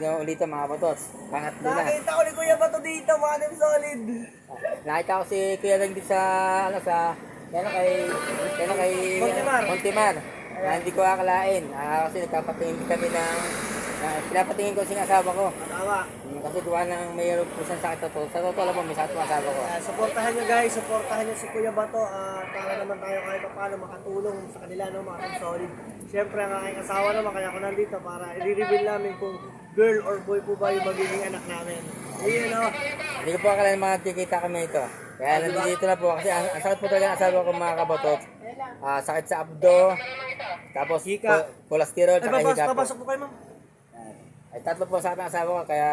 Sa vlog na ulit mga kapotots. Pangatlo na. Nakita ko ni Kuya Bato dito, Manim Solid. Nakita ko si Kuya Lang dito sa, ano, sa, yan kay, yan kay Montemar. Montemar. Na hindi ko akalain. Ah, kasi nagpapatingin kami ng, uh, pinapatingin ko sa asawa ko. Tama. Hmm, Kasi gawa ng mayroon po siyang sakit na to. Sa totoo lang po, may sakit asawa ko. Uh, supportahan nyo guys, supportahan nyo si Kuya Bato para naman tayo kahit paano makatulong sa kanila no, mga Solid. Siyempre ang aking asawa naman kaya ako nandito para i-reveal namin kung girl or boy po ba yung magiging anak namin. Ayun no. Hindi ko po akalain mga kikita kami ito. Kaya nandito na po kasi ang, ang sakit po talaga ng asawa ko mga kabotot. Ah, sakit sa abdo, tapos Hika. cholesterol, Ay, tsaka po. papasok po kayo ma'am. Ay, tatlo po sa akin ang asawa ko, kaya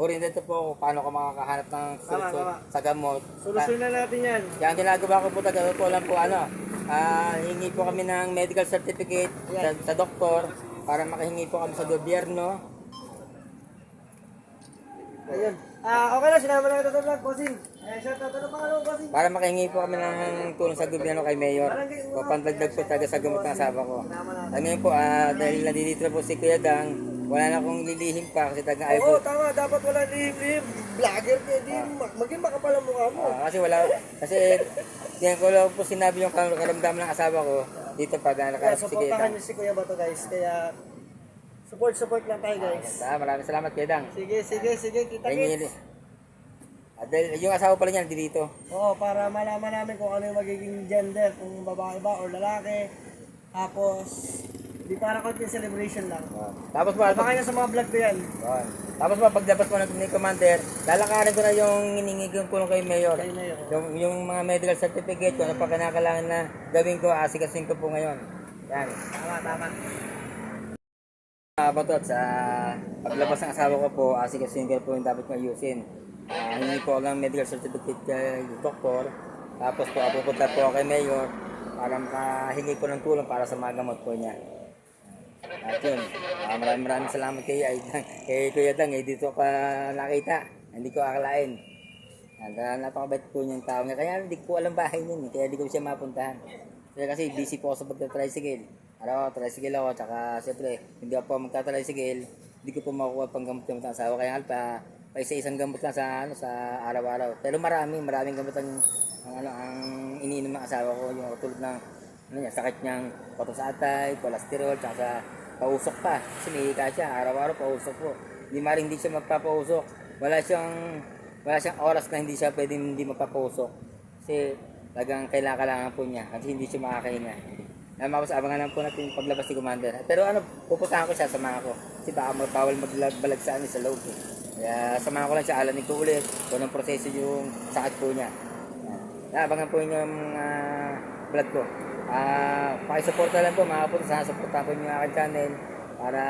hurin dito po kung paano ko makakahanap ng solusyon tama. sa gamot. Solusyon na natin yan. Kaya ang ginagawa ko po talaga, totoo lang po ano, ah, hingi po kami ng medical certificate sa, sa doktor para makahingi po kami sa gobyerno. Ayun. Ah, okay na, sinama na kita sa vlog, bossing. Eh, shout out, ano pangalan mo, bossing? Para makahingi po kami ng tulong sa gobyerno kay Mayor. Papandagdag po talaga sa gamot ng asawa ko. At ngayon po, ah, dahil nandito na po si Kuya Dang, wala na akong lilihim pa kasi taga ayaw Oo, po. tama, dapat wala lihim-lihim. Vlogger ka, di, mag- maging makapal ang mukha mo. Ah, kasi wala, kasi yan ko lang po sinabi yung kar- karamdaman ng asawa ko dito pa dahil Kaya nakasige supportahan Dang. niyo si Kuya Bato guys. Kaya support support lang tayo guys. Ah, maraming salamat Kuya Dang. Sige, sige, sige, kita kits. dahil yung asawa pala niya nandito dito. Oo, para malaman namin kung ano yung magiging gender, kung babae ba or lalaki. Tapos, di para konti celebration lang. Ah, Tapos po, Baka na sa mga vlog ko yan. Yun. Tapos po, paglabas ko ng ni Commander, lalakarin ko na yung hiningi kong tulong kay Mayor. Kayo na yun. Yung, yung mga medical certificate, kung ano pa kinakailangan na gawin ko, asikasin ko po ngayon. Yan. Tama, tama. Mga batot, sa paglabas ng asawa ko po, asikasin ko po yung dapat kong ayusin. Ah, hindi po ako ng medical certificate kay doktor. Tapos po, pupunta po kay Mayor para makahingi po ng tulong para sa mga gamot po niya. At yun, ah, maraming maraming salamat kay, ay, kay Kuya Dang, eh, dito ka nakita. Hindi ko akalain. At uh, napakabait po niyang tao niya. Kaya hindi ko alam bahay niya, eh, kaya hindi ko siya mapuntahan. Kaya kasi busy po ako sa pagka-tricycle. Araw, tricycle ako, tsaka siyempre, hindi ako po magka-tricycle, hindi ko po makukuha pang gamot-gamot ng asawa. Kaya alpa, pa isa-isang gamot lang sa, ano, sa araw-araw. Pero marami, maraming gamot ang, ang, ano, ang iniinom ng asawa ko. Yung tulad ng ano niya, sakit niyang pato sa atay, cholesterol, tsaka sa pausok pa. Kasi may hika siya, araw-araw pausok po. Hindi maring hindi siya magpapausok. Wala siyang, wala siyang oras na hindi siya pwedeng hindi magpapausok. Kasi talagang kailangan kailangan po niya kasi hindi siya makakahinga. Uh, mapos abangan lang po natin yung paglabas ni Commander. Pero ano, pupuntahan ko siya, samahan ko. Kasi baka magbawal magbalag sa loob. Eh. Kaya samahan ko lang siya, alamin ko ulit kung anong proseso yung sakit po niya. Yan. Abangan po yung mga vlog ko. Ah, pakisuporta lang po mga po. Sana supportahan po yung aking channel para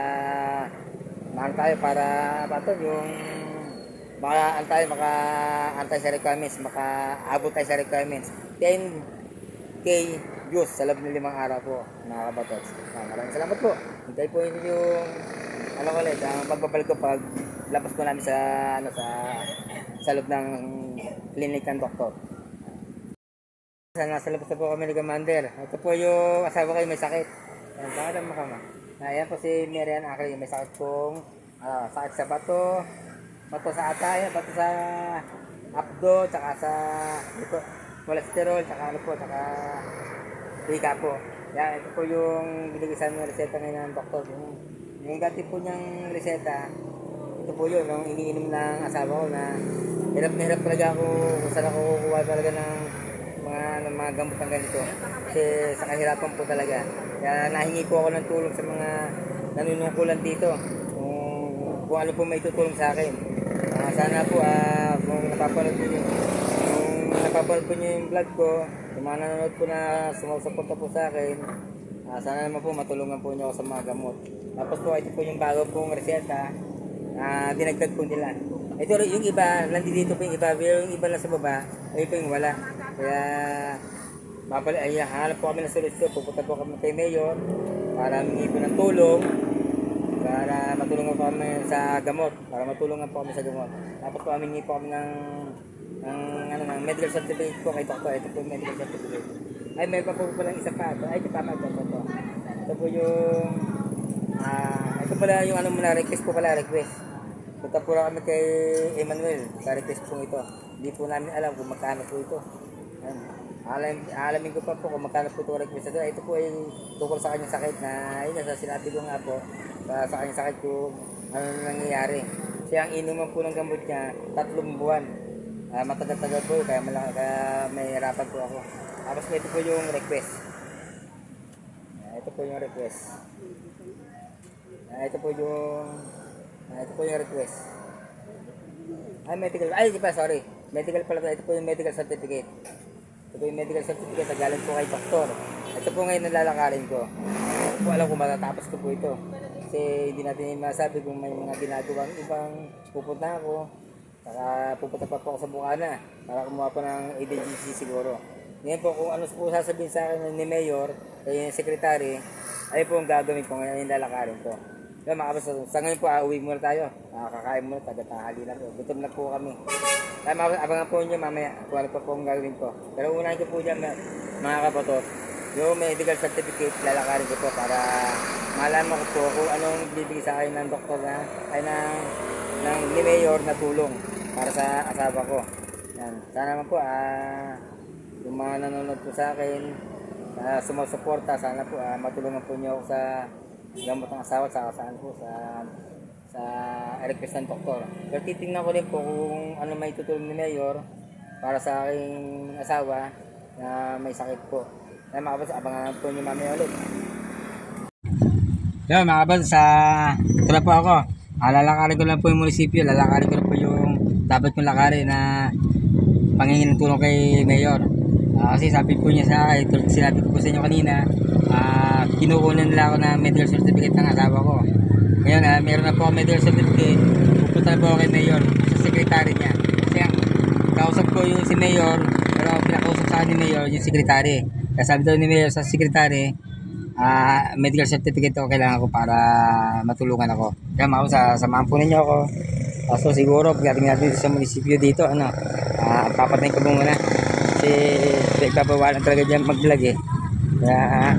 maano tayo para pato yung maka ano tayo maka antay sa requirements, maka abot tayo sa requirements. 10k views sa loob ng limang araw po mga kabatots. Ah, maraming salamat po. Hintay po yun yung ano ko ulit, ang pagbabalik ko pag labas ko namin sa ano sa sa loob ng clinic ng doktor. Sa nasa labas na po kami ni Commander. Ito po yung asawa yung may sakit. Ayan, bakit ang makama? Ayan po si Miriam Akri, may sakit pong ah, sakit sa bato, bato sa atay, bato sa abdo, tsaka sa ito, cholesterol, tsaka ano po, tsaka hika po. Yan, ito po yung binigay sa amin reseta ngayon ng doktor. Yung, yung po niyang reseta, ito po yun, yung iniinom ng asawa ko na hirap na hirap talaga ako kung saan ako kukuha talaga ng mga ng mga gamot ng ganito. Kasi sa kahirapan po talaga. Kaya nahingi po ako ng tulong sa mga nanunungkulan dito. Kung, kung ano po may tutulong sa akin. Ah, sana po ah, kung napapanood po niyo kung napapanood po niyo yung vlog ko, yung mga nanonood po na sumusuporta po sa akin, ah, sana naman po matulungan po niyo ako sa mga gamot. Tapos po ito po yung bago pong reseta na dinagdag po nila. Ito yung iba, nandito po yung iba, pero yung iba lang sa baba, ay po yung wala. Kaya, babali, ay, hanap po kami ng solusyon. Pupunta po kami kay Mayor para humingi po ng tulong para matulungan po kami sa gamot, para matulungan po kami sa gamot. Tapos po humingi po kami ng ng ano ng medical certificate po kay doktor. Ito po medical certificate. Ay, may pa po pala isa pa. Ay, ito tama ito, ito, ito. Ito po yung ah, ito po pala yung ano muna, request po pala, request. Punta po lang kami kay Emmanuel sa request po ito. Hindi po namin alam kung magkano po ito. Alam, alamin ko pa po kung magkano po ito request. Ito, ito po ay tungkol sa kanyang sakit na, yun sa sinabi ko nga po, sa, sa kanyang sakit kung ano na nangyayari. Siya ang inuman po ng gamot niya, tatlong buwan. Ah, matagal-tagal po, kaya, malaki, kaya may hirapan po ako. Tapos ito po yung request. Ah, ito po yung request. Ah, ito po yung ah, ito po yung request. Ay, medical. Ay, di pa, sorry. Medical pala. to. Ito po yung medical certificate. Ito po yung medical certificate na galing po kay doktor. Ito po ngayon nalalakarin ko. Hindi ko alam kung matatapos ko po ito. Kasi hindi natin masabi kung may mga ginagawang ibang pupunta ako. Saka pupunta pa po ako sa Bukana para kumuha po ng ADGC siguro. Ngayon po kung ano po sasabihin sa akin ni Mayor, kay Secretary, ay po ang gagawin ko ngayon yung lalakarin ko. Kaya mga kabas, sa ngayon po, ah, uwi muna tayo. Ah, kakain muna, taga-tahali na po. Gutom na po kami. Kaya mga abangan po nyo mamaya kung ano pa po ang gagawin ko. Pero unahin ko po dyan, mga, kabatot, yung medical certificate, lalakarin ko po para malaman ko po kung anong bibigay sa akin ng doktor na, ay ng, ng ni Mayor na tulong para sa asawa ko. Yan. Sana naman po, ah, yung mga nanonood po sa akin, sa sumusuporta, sana po ah, matulungan po niyo ako sa gamot ng asawa sa saan po sa sa request ng doktor. Pero titingnan ko din po kung ano may tutulong ni Mayor para sa aking asawa na may sakit po. Kaya mga kabas, abangan po niyo mamaya ulit. Yo, mga kabas, sa ito na po ako. Ah, lalakarin ko lang po yung munisipyo, lalakarin ko lang po yung dapat kong lakarin na pangingin ng tulong kay Mayor. Ah, kasi sabi po niya sa akin, sinabi ko po sa inyo kanina, ah, kinukunan nila ako ng medical certificate ng asawa ko. Ngayon, ah, meron na po ako medical certificate, pupunta na po kay Mayor, sa secretary niya. Kasi ang kausap ko yung si Mayor, pero ang pinakausap sa ni Mayor, yung secretary. Kaya sabi daw ni Mayor sa secretary, ah medical certificate ako kailangan ko para matulungan ako. Kaya mga sa samahan po ninyo ako. Kaso siguro pagdating natin sa munisipyo dito, ano, ah papatayin ko muna. Kasi nagpapawalan talaga dyan mag-vlog eh. Kaya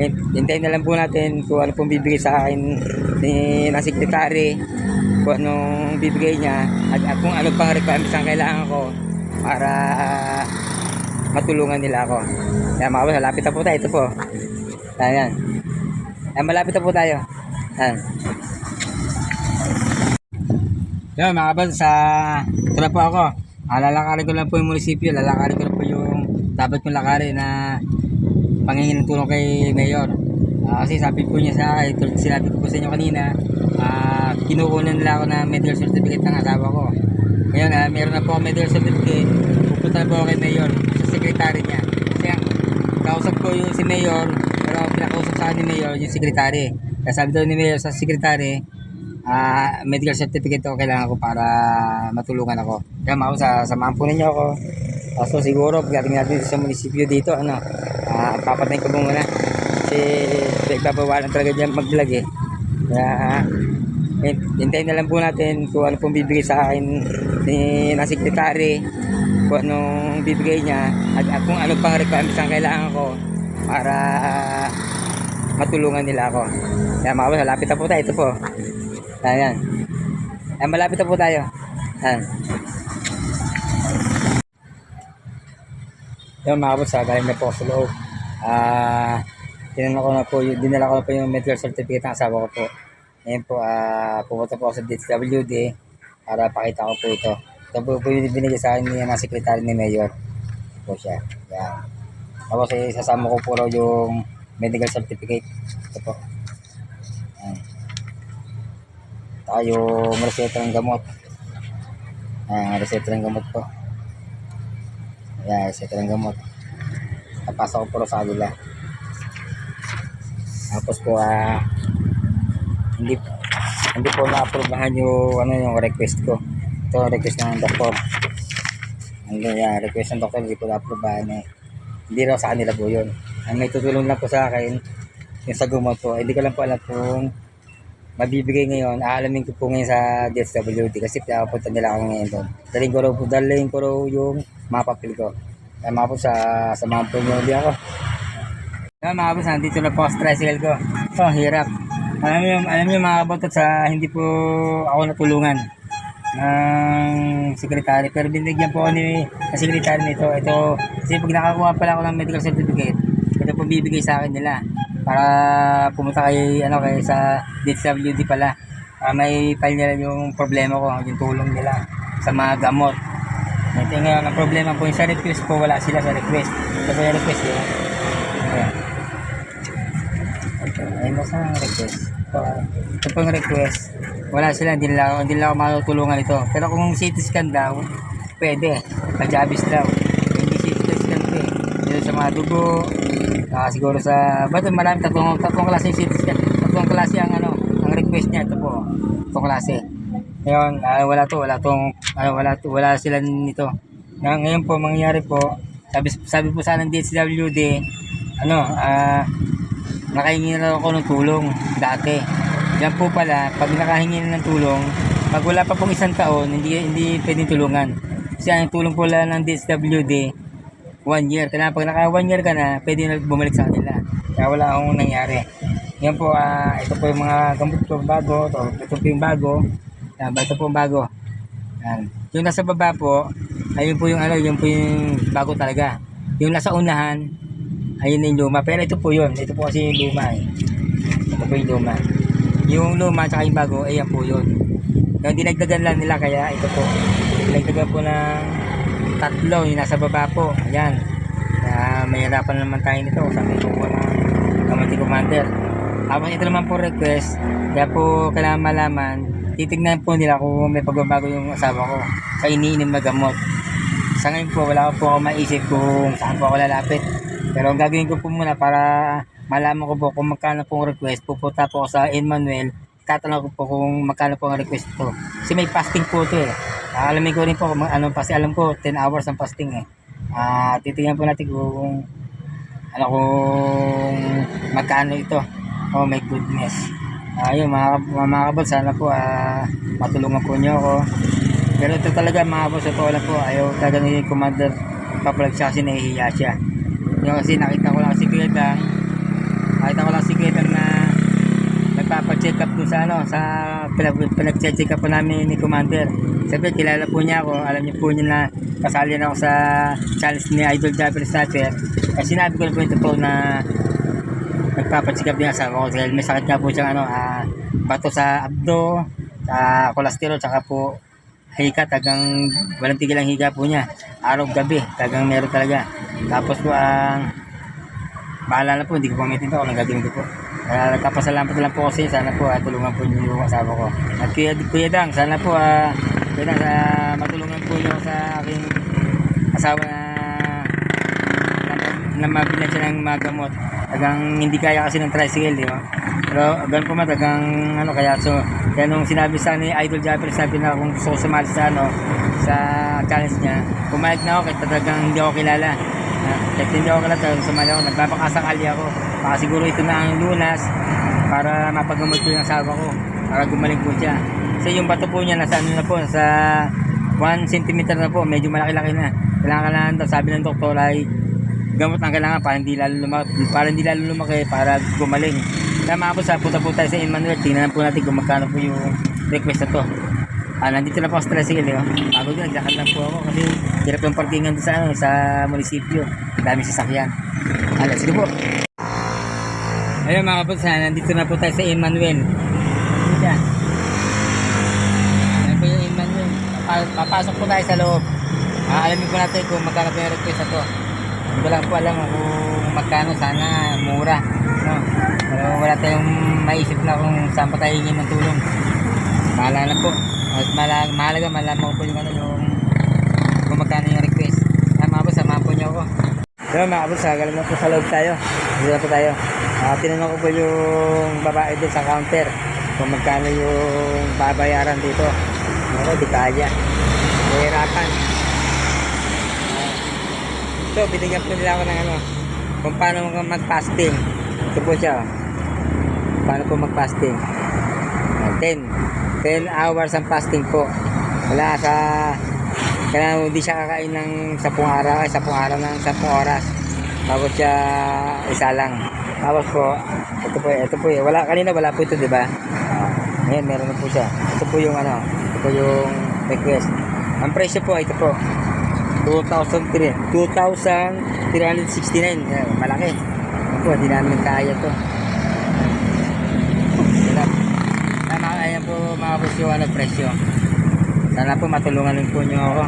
hin- hintayin na lang po natin kung ano pong bibigay sa akin ni na secretary kung anong bibigay niya at, at kung ano pang requirements ang kailangan ko para matulungan nila ako. Kaya mga boss, lapit na po tayo. Ito po. Ayan. Ayan, malapit na po tayo. Ayan. Yan mga kabal, sa ito na po ako. Ah, ko lang po yung munisipyo, lalakarin ko lang po yung dapat kong lakarin na pangingin ng tulong kay Mayor. Ah, kasi sabi po niya sa akin, tulad sinabi ko po sa inyo kanina, ah, kinukunan nila ako ng medical certificate ng asawa ko. Ngayon, ah, meron na po ako medical certificate, pupunta po kay Mayor, sa secretary niya. Kasi ang kausap ko yung si Mayor, pero pinakausap sa akin ni Mayor, yung secretary. Kaya sabi daw ni Mayor sa secretary, ah medical certificate ako kailangan ko para matulungan ako. Kaya mga sa samahan po ninyo ako. Kaso siguro pagdating natin sa munisipyo dito, ano, ah papatayin ko muna. Kasi nagpapawalan talaga dyan mag-vlog eh. Kaya hin- hintayin na lang po natin kung ano pong bibigay sa akin ni na secretary kung anong bibigay niya at, at kung ano pang requirements ang kailangan ko para matulungan nila ako. Kaya mga boss, lapit na po tayo. Ito po. Ayan. Ayan, malapit na po tayo. Ayan. Yan mga boss, ah, galing na po sa loob. Ah, tinanong ko na po, yung, dinala ko na po yung medical certificate ng asawa ko po. Ngayon po, ah, pupunta po ako sa DSWD para pakita ko po ito. Ito po, po yung binigay sa akin ng sekretary ni Mayor. Po siya. Yan. Tapos eh, sasama ko po raw yung medical certificate. Ito po. Yung reseta ng gamot. Ayan, reseta ng gamot po. Ayan, reseta ng gamot. Napasok ko po sa kanila. Tapos po, ah, hindi hindi po na-aprobahan yung ano yung request ko. Ito request ng doktor. Ang yeah, request ng doktor hindi po na-aprobahan eh. Hindi raw sa kanila po yun. Ang may tutulong lang po sa akin yung sa gamot po. Hindi ko lang po alam kung mabibigay ngayon, aalamin ko po ngayon sa DSWD kasi pinapunta nila ako ngayon doon. Daling ko raw po, daling ko raw yung mga papel ko. Mga po sa, sa mga po nyo ako. Kaya mga po, nandito na po ang tricycle ko. So, hirap. Alam niyo, alam niyo mga kabatot sa hindi po ako natulungan ng sekretary pero binigyan po ako ni ng sekretary nito ito kasi pag nakakuha pala ako ng medical certificate ito po bibigay sa akin nila para pumunta kay ano kay sa DSWD pala para may file nila yung problema ko yung tulong nila sa mga gamot ito ngayon ang problema po yung sa request po wala sila sa request ito po yung request yun Ayan. Ayun na sa request. Ito, ito po yung request. Wala sila, hindi nila, hindi nila ako matutulungan ito. Pero kung CT scan daw, pwede. Pajabis daw. Hindi CT scan ito eh. Dito sa mga dugo, ah, siguro sa, ba't marami, tatlong, tatlong klase yung CT scan. Tatlong klase ang ano, ang request niya. Ito po, tatlong klase. Ngayon, ah, wala to, wala tong, ano, wala, to, wala sila nito. Ngayon, ngayon po, mangyayari po, sabi, sabi po sana ng DSWD, ano, ah, nakahingi na ako ng tulong dati. Yan po pala, pag nakahingi na ng tulong, pag wala pa pong isang taon, hindi hindi pwedeng tulungan. Kasi ang tulong po lang ng DSWD, one year. Kaya pag naka one year ka na, pwede na bumalik sa kanila. Kaya wala akong nangyari. Yan po, ah, ito po yung mga gamot ko bago. Ito, ito po yung bago. Yan, ito po yung bago. Yan. Yung nasa baba po, ayun po yung ano, yun po yung bago talaga. Yung nasa unahan, ayun yung luma. Pero ito po yun. Ito po kasi yung luma eh. Ito po yung luma. Yung luma at yung bago, ayan po yun. Yung dinagdagan lang nila kaya ito po. Dinagdagan po ng tatlo yung nasa baba po. Ayan. Kaya mahirapan naman tayo nito. Sabi ko po ng kamati commander. Habang ito naman po request, kaya po kailangan malaman, titignan po nila kung may pagbabago yung asawa ko sa iniinom na gamot. Sa ngayon po, wala po ako maisip kung saan po ako lalapit. Pero ang gagawin ko po muna para malaman ko po kung magkano pong request, pupunta po ako sa Emmanuel, tatanong ko po kung magkano po ang request ko. Kasi may fasting po ito eh. Ah, alamin ko rin po kung ano kasi alam ko 10 hours ang fasting eh. Ah, titingnan po natin kung ano kung magkano ito. Oh my goodness. Ayun mga, mga, mga kabol, sana po ah, matulungan po niyo ako. Pero ito talaga mga boss, ito wala po. Ayaw talaga ni Commander papalag siya kasi nahihiya siya. Yung kasi nakita ko lang si Kuya Dang, nakita ko lang si Kuya Dang na nagpapa-check up dun sa ano, sa pinag- pinag-check up po namin ni Commander. Sabi, kilala po niya ako, alam niyo po niya na kasali na ako sa challenge ni Idol Japanese Sniper. Kasi sinabi ko na po ito po na nagpapacheck up din asawa ko dahil may sakit nga po siyang ano, ah, bato sa abdo, sa cholesterol, tsaka po hika, tagang walang tigil ang higa po niya. Araw gabi, tagang meron talaga. Tapos po ang bahala na po, hindi ko pa maintindihan kung gagawin ko po. Kaya nagkapasalamat na lang po kasi sana po ah, tulungan po niyo yung asawa ko. At Kuya, Kuya Dang, sana po ah, Kuya ah, matulungan po niyo sa aking asawa na na, na mabilan siya ng mga gamot. Tagang hindi kaya kasi ng tricycle, di ba? Pero ganun po man, tagang ano kaya so, kaya nung sinabi sa ni Idol Japper, sabi na kung gusto ko sumali sa ano, sa challenge niya, pumayag na ako kahit talagang hindi ako kilala. Kahit hindi ako sumali ako, nagpapakasakali ako. Baka siguro ito na ang lunas para mapagamot ko yung asawa ko, para gumaling po siya. Kasi yung bato po niya nasa ano na po, sa 1 cm na po, medyo malaki-laki na. Kailangan kailangan daw, sabi ng doktor ay gamot ang kailangan para hindi lalo lumaki, para hindi lalo lumaki, para gumaling. Kaya mga boss, ah, punta po tayo sa Emmanuel. Tingnan po natin kung magkano po yung request na to. Ah, nandito na po ako sa eh. oh. Bago din, naglakad lang po ako kasi hirap yung parkingan sa, ano, sa munisipyo. Dami sasakyan. Ah, let's go po. Ayun mga ah, nandito na po tayo sa Emmanuel. Dito. Ayan po yung Emmanuel. Pa- Papasok po tayo sa loob. Ah, alamin po natin kung magkano po yung request na to. Hindi lang po alam kung magkano sana mura. No? Pero wala tayong maisip na kung saan pa tayo hingin ng tulong. Bahala na po. At mahalaga, mahalaga malaman ko po yung ano yung kung magkano yung request. Ah, mga boss, samahan po niyo ako. So mga boss, galing na po sa loob tayo. Dito po tayo. Ah, tinanong ko po yung babae doon sa counter kung magkano yung babayaran dito. Ako, di kaya. Nahirapan. So, binigyan po nila ako ng ano, kung paano mag-fasting. Ito po siya. oh. Paano po mag-fasting. Ah, 10. 10 hours ang fasting po. Wala sa... Kaya hindi siya kakain ng 10 araw, ay 10 araw ng 10 oras. Bago siya isa lang. Tapos po, ito po, ito po, wala, kanina wala po ito, di ba? Ah, ngayon, meron na po siya. Ito po yung ano, ito po yung request. Ang presyo po, ito po, 2,300 2,369. Yan, malaki. Ito po, hindi namin kaya to. Yan. Tama, ayan boss yung ano, presyo. Sana po matulungan din po nyo ako.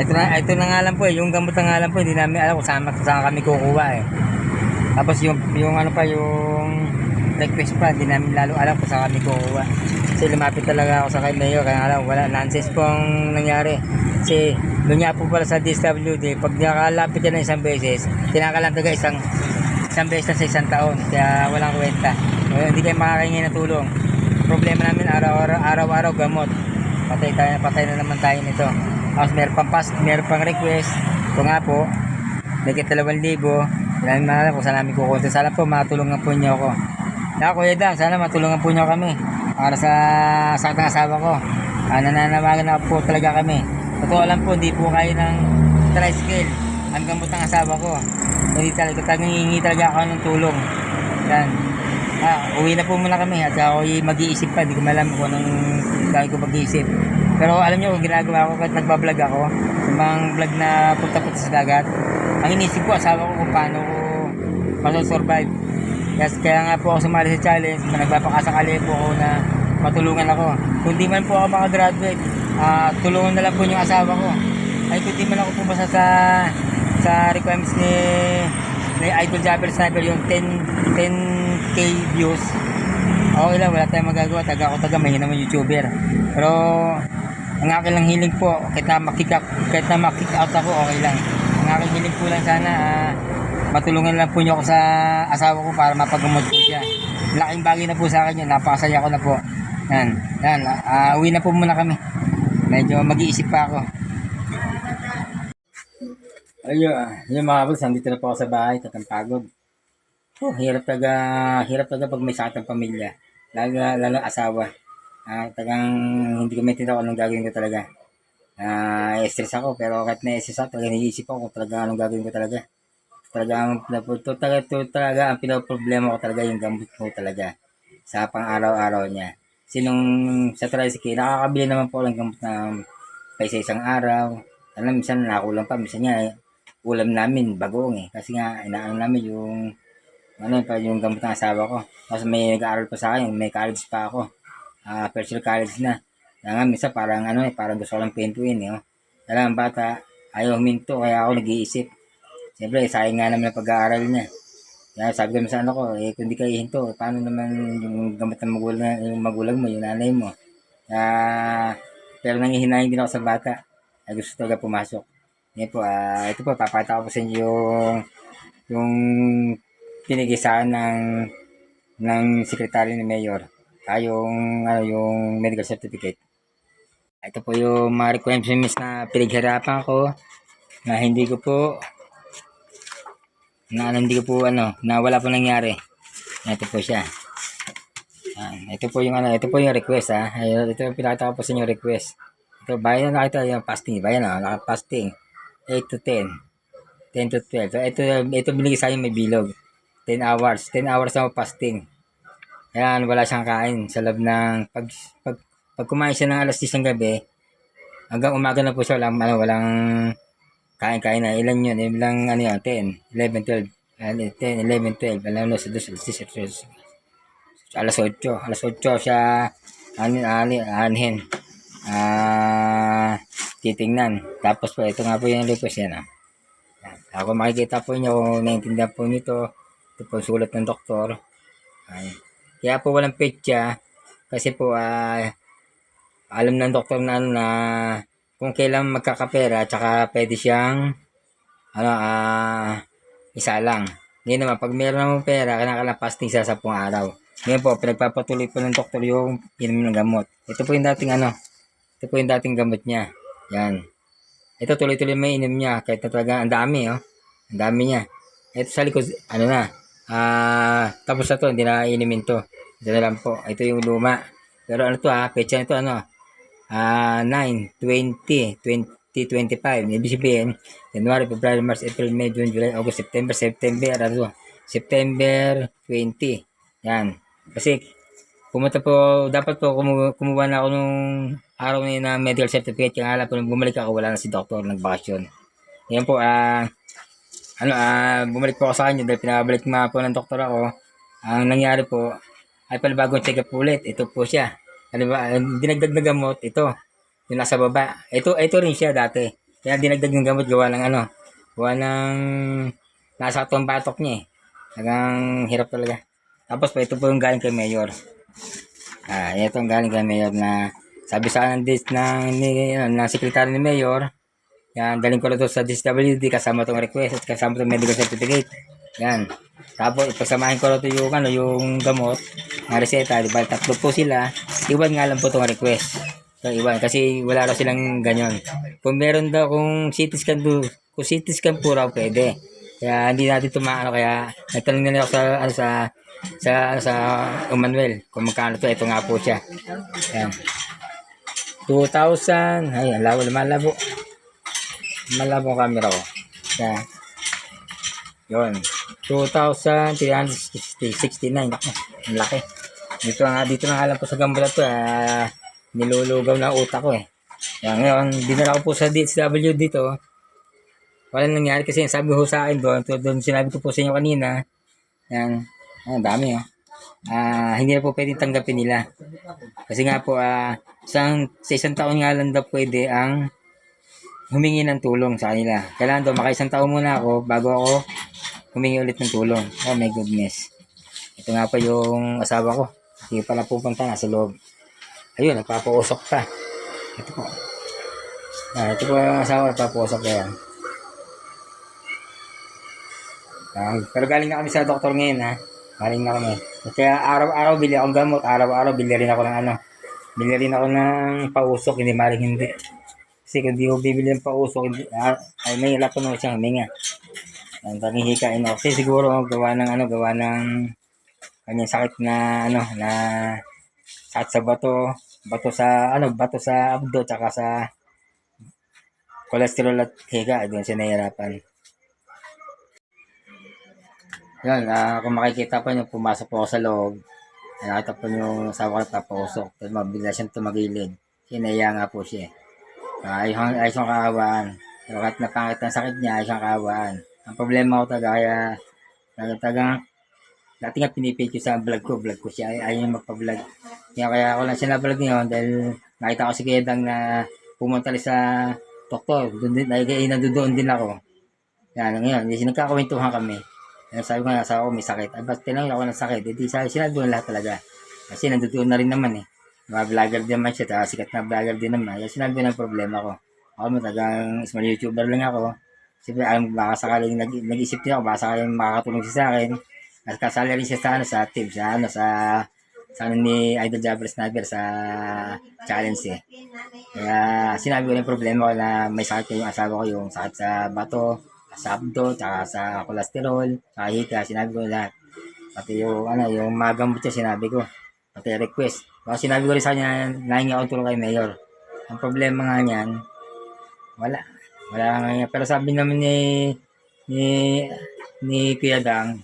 Ito na, ito na nga lang po eh, yung gamot na nga lang po, hindi namin alam kung saan, saan kami kukuha eh. Tapos yung, yung ano pa, yung request pa, hindi namin lalo alam kung saan kami kukuha. Kasi lumapit talaga ako sa kay Mayor, kaya alam, wala, nonsense po ang nangyari. Kasi doon nga po pala sa DSWD, pag nakalapit yan ng isang beses, tinakalan talaga isang isang beses na sa isang taon, kaya walang kwenta. Hindi kayo makakahingi ng tulong. Problema namin araw-araw, araw-araw gamot. Patay tayo, patay na naman tayo nito. Tapos meron pang pas, meron pang request. Ito nga po, Nagkit dalawang libo. Hindi namin maalam kung saan namin kukunti. Sana po matulungan po niyo ako. Na Kuya Dan, sana matulungan po niyo kami. Para sa sakit ng asawa ko. Ah, nananawagan na po talaga kami. Totoo lang po, hindi po kayo ng tricycle. Ang gamot ng asawa ko. Hindi talaga, hihingi talaga ako ng tulong. Yan. Ah, uwi na po muna kami at ako mag-iisip pa. Hindi ko malam kung anong gagawin ko mag-iisip. Pero alam nyo, ginagawa ko kahit nagbablog ako, mga vlog na punta-punta sa dagat, ang inisip ko, asawa ko kung paano ko masosurvive. Kaya, kaya nga po ako sumali sa challenge, nagpapakasakali po ako na matulungan ako. Kung di man po ako makagraduate, ah tulungan na lang po yung asawa ko. Ay kung di man ako pumasa sa sa requirements ni ni Idol Jabber Sniper yung 10 10k views. Okay lang, wala tayong magagawa. Taga ako taga, may naman YouTuber. Pero ang akin lang hiling po, kahit na makick, up- kahit out ako, okay lang. Ang aking hiling po lang sana, ah, matulungan lang po niyo ako sa asawa ko para mapagamot po siya. Laking bagay na po sa akin yun, napakasaya ko na po. Yan, yan, ah, uwi na po muna kami. Medyo mag-iisip pa ako. Ayun, ah, yung mga boss, nandito na po ako sa bahay, tatang pagod. Oh, hirap talaga, hirap talaga pag may sakit ang pamilya. Lalo, lalo asawa. Ah, tagang hindi ko maintindihan kung anong gagawin ko talaga. Ah, stress ako pero kahit na-stress ako, talaga naiisip ako kung talaga anong gagawin ko talaga. Talaga ito talaga, ito talaga ang pinaproblema ko talaga yung gamot ko talaga sa pang-araw-araw niya. Sinong sa tricycle, nakakabili naman po ng gamot na sa isang araw. Alam, minsan nakulang pa, minsan eh, ulam namin, bagong eh. Kasi nga, inaano namin yung, ano yung gamot ng asawa ko. Tapos may nag-aaral pa sa akin, may college pa ako. First year college na. Kaya nga, minsan parang ano eh, parang gusto ko lang pintuin eh. Oh. Ang bata, ayaw huminto, kaya ako nag-iisip. Siyempre, sayang nga naman ang pag-aaral niya. Kaya sabi ko sa ano ko, eh kung di ka ihinto, paano naman yung gamot ng magulang, yung magulang mo, yung nanay mo. Kaya, pero nangihinayin din ako sa bata. Ay gusto talaga pumasok. Yan po, ah, ito po, papakita ko po sa inyo yung, yung pinigay sa akin ng, ng sekretary ni Mayor. Ah, yung, ano, yung medical certificate. Ito po yung mga requirements na pinaghirapan ko na hindi ko po na ano, hindi ko po ano, na wala po nangyari. Ito po siya. Yan. Ito po yung ano, ito po yung request ha. Ayun, ito yung pinakita ko po sa inyo request. Ito, bayan na nakita yung fasting. Bayan na, naka-fasting. 8 to 10. 10 to 12. So, ito, ito binigay sa akin may bilog. 10 hours. 10 hours na fasting. Ayan, wala siyang kain sa loob ng pag, pag, pag kumain siya ng alas 10 ng gabi, hanggang umaga na po siya, walang, ano, walang kain-kain na. Ilan yun? Ilang, ano yun? 10, 11, 12. Ano, 10, 11, 12. Alam sa 12, 13, 14. Alas 8. Alas 8 siya anin, anin, anhin. Ah, titingnan. Tapos po, ito nga po yung request yan. Ah. Ako makikita po niyo kung naiintindihan po nito. Ito po sulat ng doktor. Ay. Kaya po walang petsa kasi po ah, alam ng doktor na ano na kung kailan magkakapera tsaka pwede siyang ano ah isa lang. Ngayon naman, pag meron namang pera, kailangan fasting sa 10 araw. Ngayon po, pinagpapatuloy po ng doktor yung inom ng gamot. Ito po yung dating ano, ito po yung dating gamot niya. Yan. Ito tuloy-tuloy may inom niya kahit na talaga ang dami oh. Ang dami niya. Ito sa likod, ano na, ah, tapos na to, hindi na inumin to. Ito na lang po. Ito yung luma. Pero ano to ah, pecha nito ano, ah, 9, 20, 2025. Ibig sabihin, January, February, March, April, May, June, July, August, September, September, ano to. September 20. Yan. Kasi pumunta po, dapat po kumu- kumuha na ako nung araw na yun ng medical certificate. Kaya nga lang po, bumalik ako, wala na si doktor, nagbakasyon. Yan po, ah, ano, ah, bumalik po ako sa kanya dahil pinabalik nga po ng doktor ako. Ang nangyari po, ay palibagong check up ulit. Ito po siya. Ano ba, ang dinagdag na gamot, ito. Yung nasa baba. Ito, ito rin siya dati. Kaya dinagdag ng gamot, gawa ng ano, gawa ng nasa itong batok niya eh. Hanggang hirap talaga. Tapos po, ito po yung galing kay Mayor. Ah, ito ang galing kay Mayor na sabi sa akin ng ni ano, ng sekretary ni Mayor. Yan, daling ko na to sa DSWD kasama tong request at kasama tong medical certificate. Yan. Tapos ipagsamahin ko na to yung ano, yung gamot, na reseta, di ba? Tatlo po sila. Iwan nga lang po tong request. So, iwan kasi wala raw silang ganyan. Kung meron daw kung CT scan do, kung CT scan po raw pwede. Kaya hindi natin tumaano kaya nagtanong na ako sa ano sa sa ano, sa Emmanuel kung magkano to ito nga po siya. Yan. 2,000 ay ang labo malabo. Malabo camera ko. Yan. Yun. 2,369. Ako, ang laki. Dito nga, dito na lang po sa gambala to. Ah, nilulugaw na utak ko eh. Yan, ngayon, dinala ko po sa DSW dito. Walang nangyari kasi sabi ko sa akin doon, doon sinabi ko po sa inyo kanina. Yan, ang dami oh. Ah, hindi na po pwedeng tanggapin nila. Kasi nga po, ah, isang, sa isang taon nga lang daw pwede ang humingi ng tulong sa kanila. Kailangan daw makaisang taon muna ako bago ako humingi ulit ng tulong. Oh my goodness. Ito nga pa yung asawa ko. Hindi pala pupunta na sa loob. Ayun, nagpapausok pa. Ito po. Ah, ito po yung asawa, nagpapausok pa yan. Ah, pero galing na kami sa doktor ngayon ha. Galing na kami. Kaya araw-araw bili akong gamot. Araw-araw bili rin ako ng ano. Bili rin ako ng pausok. Hindi maring hindi. Kasi kung di ko bibili ng hindi, ah, ay may hirapan naman siyang huminga. Ang pangihikain ako. Kasi siguro gawa ng ano, gawa ng kanyang sakit na ano, na sakit sa bato, bato sa ano, bato sa abdo, tsaka sa cholesterol at higa, doon siya nahihirapan. Yan, ah, kung makikita pa nyo, pumasok po ako sa loob. Nakita po nyo sa ko nagpapausok. Tapos mabila siyang tumagilid. Sinaya nga po siya. Uh, ayos, ayos ang kaawaan. Kahit napangit ang sakit niya, ayos ang kaawaan. Ang problema ko talaga, kaya talagang dati nga pinipake ko sa vlog ko, vlog ko siya, ay ayaw niya magpa-vlog. Kaya, kaya ako lang siya na-vlog ngayon dahil nakita ko si Kedang na pumunta rin sa doktor. Doon din, dahil kaya nandoon din ako. Yan, ngayon, hindi nagkakwentuhan kami. Kaya sabi ko nga, asawa ko may sakit. Ay, ba't tinanong ako ng sakit? Hindi, sabi, sinabi lahat talaga. Kasi nandoon na rin naman eh. Mga vlogger din naman siya, taka sikat na vlogger din naman. Kaya sinabi ang problema ko. Ako matagang small YouTuber lang ako. Siyempre, alam, baka sakaling nag, nag-isip din ako, baka sakaling makakatulong siya sa akin. At kasali rin siya sa ano, sa team, sa ano, sa sa ano ni Idol Jabber Sniper sa challenge eh. Kaya sinabi ko yung problema ko na may sakit yung asawa ko, yung sakit sa bato, sa abdo, tsaka sa kolesterol, sa hika, sinabi ko lahat. Pati yung, ano, yung magamot niya, sinabi ko. Pati request. Baka sinabi ko rin sa kanya, nahingi ako ng tulong kay Mayor. Ang problema nga niyan, wala. Wala nga niya. Pero sabi naman ni, ni, ni Kuya Dang,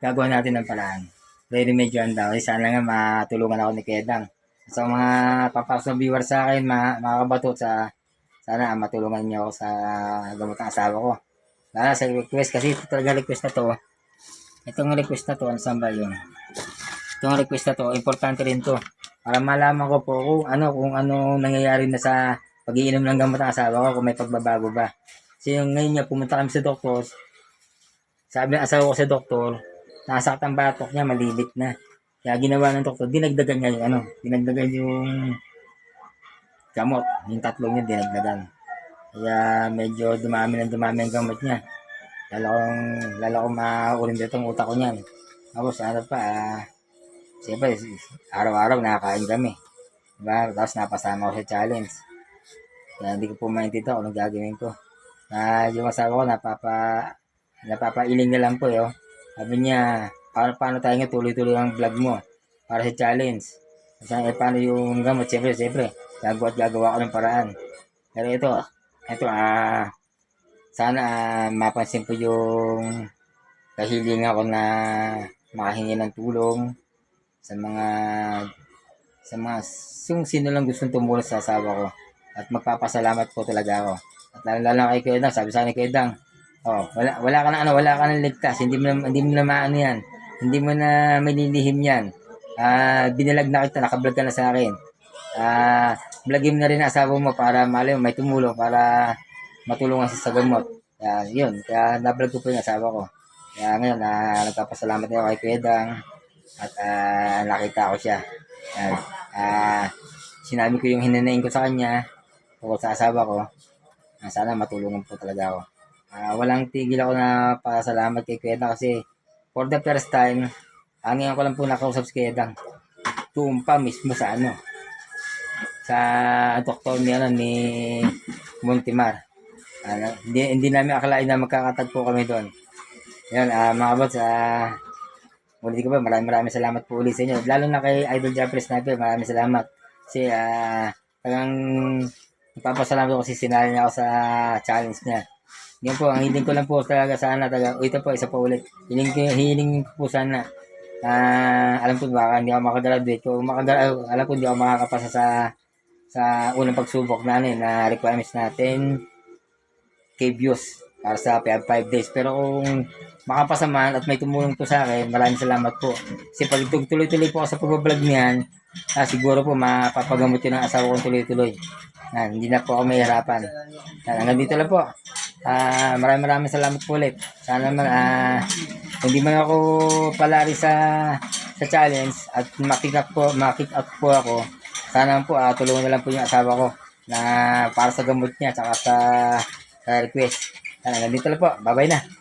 gagawa natin ng paraan. Very medyoan daw. Eh, Sana nga matulungan ako ni Kuya Dang. Sa mga papasok na viewers sa akin, mga, mga kabatot sa sana matulungan niyo ako sa gamot ng asawa ko. Lalo sa request kasi ito talaga request na to. Itong request na to, ano saan ba yun? Itong request na to, importante rin to. Para malaman ko po kung ano, kung ano nangyayari na sa pag-iinom ng gamot ng asawa ko, kung may pagbabago ba. Kasi yung ngayon niya, pumunta kami sa doktor, sabi ng asawa ko sa doktor, nasakit ang batok niya, malibit na. Kaya ginawa ng doktor, dinagdagan niya yung ano, dinagdagan yung gamot. Yung tatlong niya, dinagdagan. Kaya medyo dumami ng dumami ang gamot niya. Lalo kong, lalo kong maulim dito ang utak ko niyan. Tapos ano pa, ah, siyempre, araw-araw nakakain kami. Diba? Tapos napasama ko sa challenge. Kaya hindi ko po maintindihan kung anong gagawin ko. Na yung asawa ko, napapa, napapailing na lang po yo. Sabi niya, paano, paano tayo nga tuloy-tuloy ang vlog mo para sa challenge. Sabi, eh, paano yung gamot? Siyempre, siyempre, gagawa at gagawa ko ng paraan. Pero ito, ito, ah, sana ah, mapansin po yung kahiling ako na makahingi ng tulong sa mga sa mga yung sino lang gustong tumulong sa asawa ko. At magpapasalamat po talaga ako. At lalo lalo kay Kuya Dang, sabi sa akin Kuya Dang, oh, wala, wala ka na ano, wala ka na ligtas, hindi mo na, hindi mo na maano yan, hindi mo na malilihim yan. Ah, binalag na kita, nakablog ka na sa akin. Ah, vlogin mo na rin ang asawa mo para malay mo, may tumulong para matulungan sa gamot. Kaya yun, kaya nablog ko po yung asawa ko. Kaya ngayon, ah, nagpapasalamat ako kay Kuya Dang at ah, nakita ko siya. Yan. Ah, sinabi ko yung hinanayin ko sa kanya tungkol sa asawa ko. Ah, sana matulungan po talaga ako. Ah, walang tigil ako na pasalamat kay Kuya Dang kasi for the first time, ang ngayon ko lang po nakausap si Kuya Dang. Tumpa mismo sa ano, sa doktor ni, ano, ni Montimar. Ano, hindi, hindi namin akalain na magkakatagpo kami doon. Yan, ah, mga bots, ah, ulit ko ba, maraming maraming salamat po ulit sa inyo. Lalo na kay Idol Jeffrey Sniper, maraming salamat. Kasi, ah, talagang nagpapasalamat ako kasi sinali niya ako sa challenge niya. Yan po, ang hiling ko lang po talaga sana, talaga, ito po, isa po ulit. Hiling, ko- hiling ko po sana, ah, alam ko baka hindi ako makagraduate. Kung makagraduate, alam ko hindi ako makakapasa sa sa unang pagsubok na, na requirements natin, K views para sa 5 days. Pero kung makapasa man at may tumulong po sa akin, maraming salamat po. Kasi pag tuloy-tuloy po ako sa pagbablog niyan, ah, siguro po mapapagamot yun ang asawa kong tuloy-tuloy. Yan, hindi na po ako mahirapan. Yan, hanggang lang po. Ah, maraming maraming salamat po ulit. Sana man, ah, hindi man ako palari sa sa challenge at makick up po, makick po ako. Sana po ah, tulungan na lang po yung asawa ko na para sa gamot niya saka sa, sa request. Yan, hanggang dito lang po. Bye-bye na.